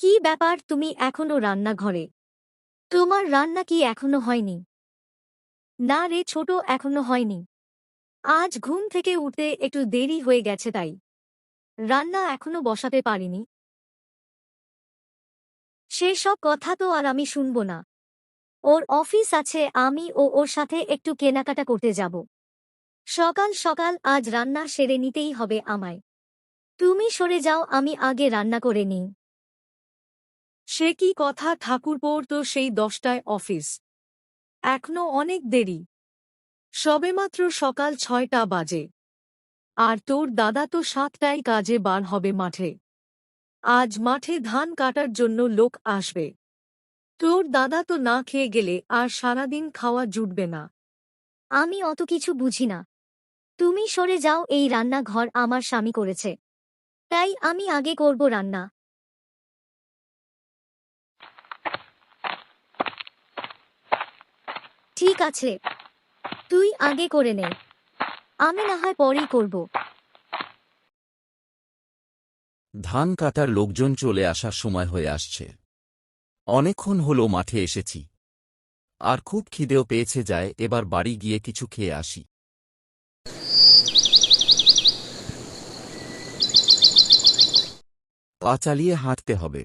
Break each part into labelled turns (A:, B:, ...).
A: কি ব্যাপার তুমি এখনও রান্নাঘরে? তোমার রান্না কি এখনও হয়নি? না রে, ছোট এখনও হয়নি। আজ ঘুম থেকে উঠতে একটু দেরি হয়ে গেছে তাই। রান্না এখনও বসাতে পারিনি। সেসব কথা তো আর আমি শুনব না। ওর অফিস আছে, আমি ও ওর সাথে একটু কেনাকাটা করতে যাব। সকাল সকাল আজ রান্না সেরে নিতেই হবে আমায়। তুমি সরে যাও, আমি আগে রান্না করে নিই।
B: সে কি কথা ঠাকুরপোর তো সেই দশটায় অফিস। এখনও অনেক দেরি। সবেমাত্র সকাল ছয়টা বাজে। আর তোর দাদা তো সাতটায় কাজে বার হবে মাঠে। আজ মাঠে ধান কাটার জন্য লোক আসবে। তোর দাদা তো না খেয়ে গেলে আর সারাদিন খাওয়া জুটবে না।
A: আমি অত কিছু বুঝি না। তুমি সরে যাও, এই রান্নাঘর আমার স্বামী করেছে। তাই আমি আগে করব রান্না। ঠিক আছে। তুই আগে করে নে। আমি না হয় পরেই করব।
C: ধান কাটার লোকজন চলে আসার সময় হয়ে আসছে। অনেকক্ষণ হলো মাঠে এসেছি। আর খুব খিদেও পেয়েছে যায়, এবার বাড়ি গিয়ে কিছু খেয়ে আসি। পা চালিয়ে হাঁটতে হবে।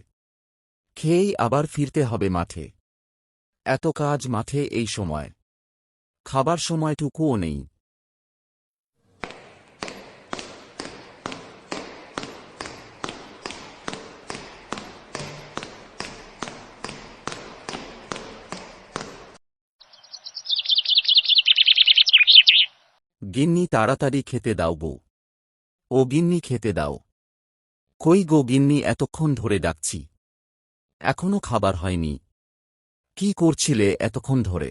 C: খেয়েই আবার ফিরতে হবে মাঠে। এত কাজ মাঠে এই সময়। খাবার সময়টুকুও নেই। গিন্নি তাড়াতাড়ি খেতে দাও বউ। ও গিন্নি খেতে দাও। কই গো গিন্নি, এতক্ষণ ধরে ডাকছি। এখনও খাবার হয়নি। কি করছিলে এতক্ষণ ধরে?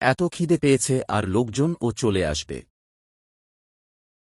C: এত খিদে পেয়েছে আর লোকজন ও চলে আসবে।